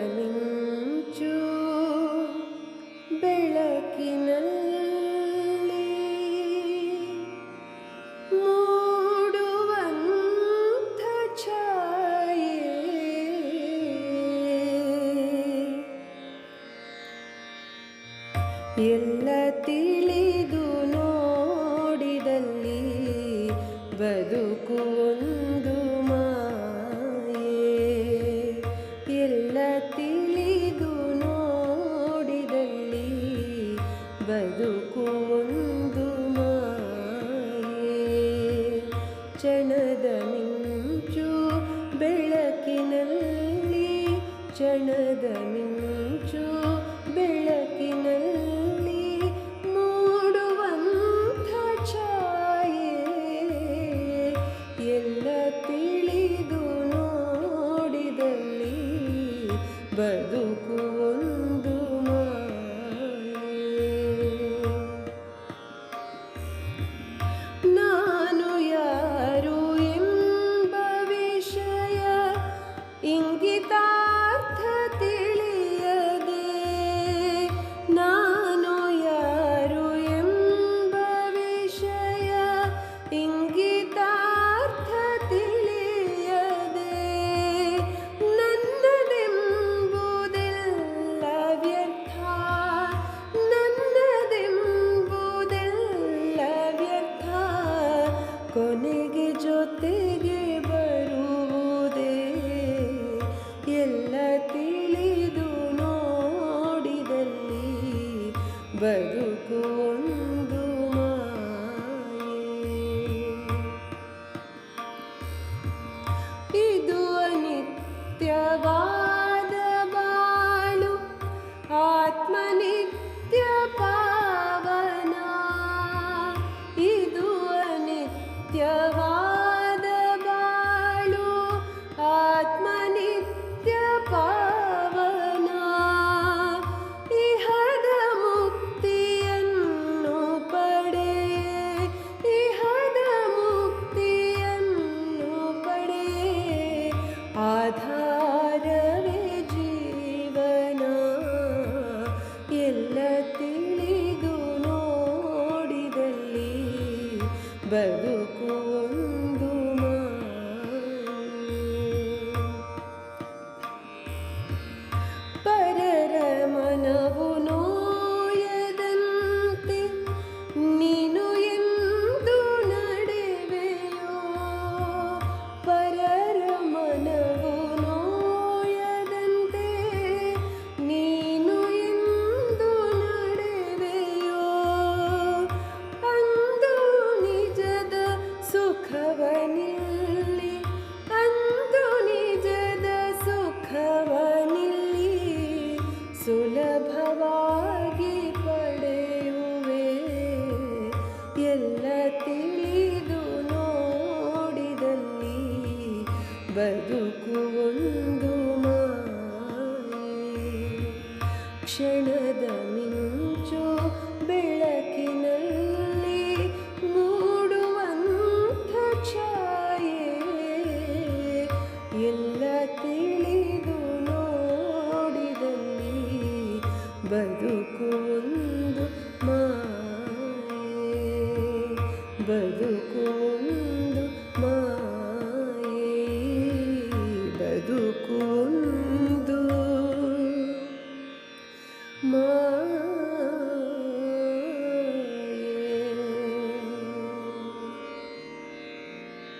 ಕ್ಷಣದಮಿಂಚು ಬೆಳಕಿನಲ್ಲಿ ಮೂಡುವಂಥ ಛಾಯೆ ಎಲ್ಲ ತಿಳಿದು ಬದುಕು ಒಂದು ಮಾಯೆ. ಚಣದ ಮಿಂಚು ಬೆಳಕಿನಲ್ಲಿ ಚಣದ ಮಿಂಚು ಬೆಳಕಿನಲ್ಲಿ ಮೂಡುವಂಥ ಛಾಯೆ. ಎಲ್ಲ ತಿಳಿದು ನೋಡಿದಲ್ಲಿ ಬದುಕು ಒಂದು ಮಾಯೆ ಇದು ಅನಿತ್ಯವ but ಬದುಕುವೊಂದು ಕ್ಷಣದ ಮಿಂಚು ಬೆಳಕಿನಲ್ಲಿ ಮೂಡುವಂಥ ಛಾಯೆ. ಎಲ್ಲ ತಿಳಿದು ನೋಡಿದಲ್ಲಿ ಒಂದು ಮಾ ಬದು love.